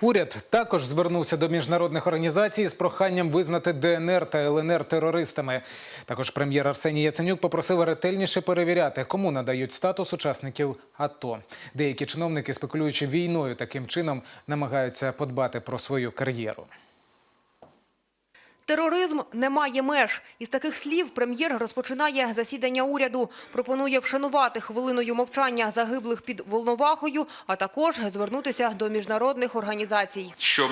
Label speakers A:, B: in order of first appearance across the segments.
A: Уряд також звернувся до міжнародних організацій з проханням визнати ДНР та ЛНР терористами. Також прем'єр Арсеній Яценюк попросив ретельніше перевіряти, кому надають статус учасників АТО. Деякі чиновники, спекулюючи війною, таким чином намагаються подбати про свою кар'єру.
B: Тероризм не має меж. Із таких слів прем'єр розпочинає засідання уряду. Пропонує вшанувати хвилиною мовчання загиблих під Волновахою, а також звернутися до міжнародних організацій.
C: щоб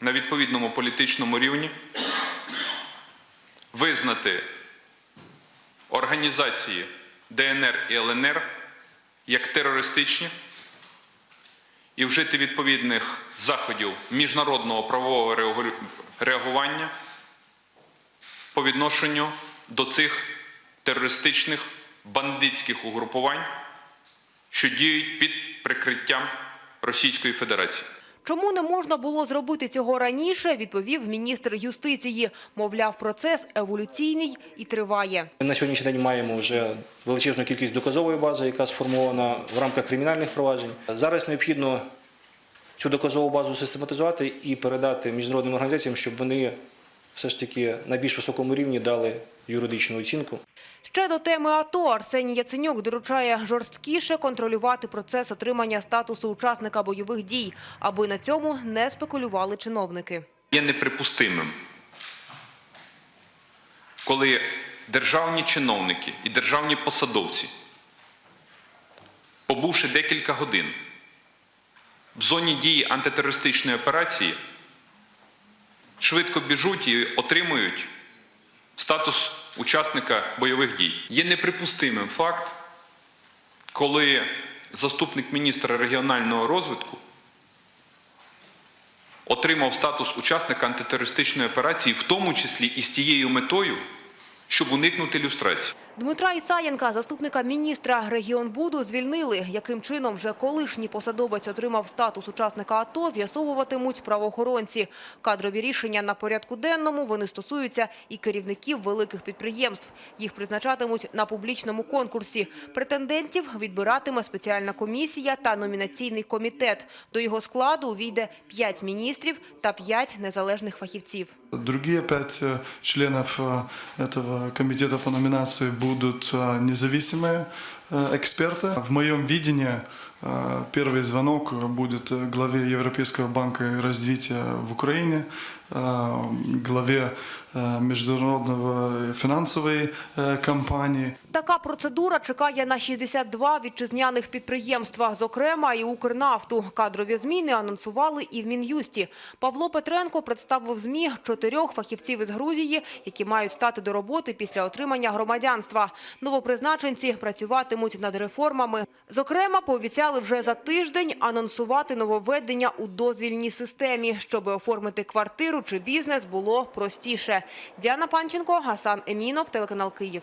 C: на відповідному політичному рівні визнати організації ДНР і ЛНР як терористичні і вжити відповідних заходів міжнародного правового реагування по відношенню до цих терористичних бандитських угрупувань, що діють під прикриттям Російської Федерації.
B: Чому не можна було зробити цього раніше, відповів міністр юстиції. Мовляв, процес еволюційний і триває.
D: На сьогоднішній день маємо вже величезну кількість доказової бази, яка сформована в рамках кримінальних проваджень. Зараз необхідно цю доказову базу систематизувати і передати міжнародним організаціям, щоб вони все ж таки на більш високому рівні дали юридичну оцінку.
B: Ще до теми АТО Арсеній Яценюк доручає жорсткіше контролювати процес отримання статусу учасника бойових дій, аби на цьому не спекулювали чиновники.
C: Є неприпустимим, коли державні чиновники і державні посадовці, побувши декілька годин в зоні дії антитерористичної операції, швидко біжуть і отримують статус учасника бойових дій. Є неприпустимим факт, коли заступник міністра регіонального розвитку отримав статус учасника антитерористичної операції, в тому числі і з тією метою, щоб уникнути люстрації.
B: Дмитра Ісаєнка, заступника міністра регіонбуду, звільнили. Яким чином вже колишній посадовець отримав статус учасника АТО, з'ясовуватимуть правоохоронці. Кадрові рішення на порядку денному вони стосуються і керівників великих підприємств. Їх призначатимуть на публічному конкурсі. Претендентів відбиратиме спеціальна комісія та номінаційний комітет. До його складу увійде 5 міністрів та 5 незалежних фахівців.
E: Другие пять э, членов э, этого комитета по номинации будут э, независимые э, эксперты. В моем видении э, первый звонок будет э, главе Европейского банка развития в Украине, э, главе э, международного финансовой э, компании.
B: Така процедура чекає на 62 вітчизняних підприємства, зокрема і Укрнафту. Кадрові зміни анонсували і в Мін'юсті. Павло Петренко представив ЗМІ чотирьох фахівців із Грузії, які мають стати до роботи після отримання громадянства. Новопризначенці працюватимуть над реформами. Зокрема, пообіцяли вже за тиждень анонсувати нововведення у дозвільній системі, щоб оформити квартиру чи бізнес було простіше. Діана Панченко, Гасан Емінов, телеканал Київ.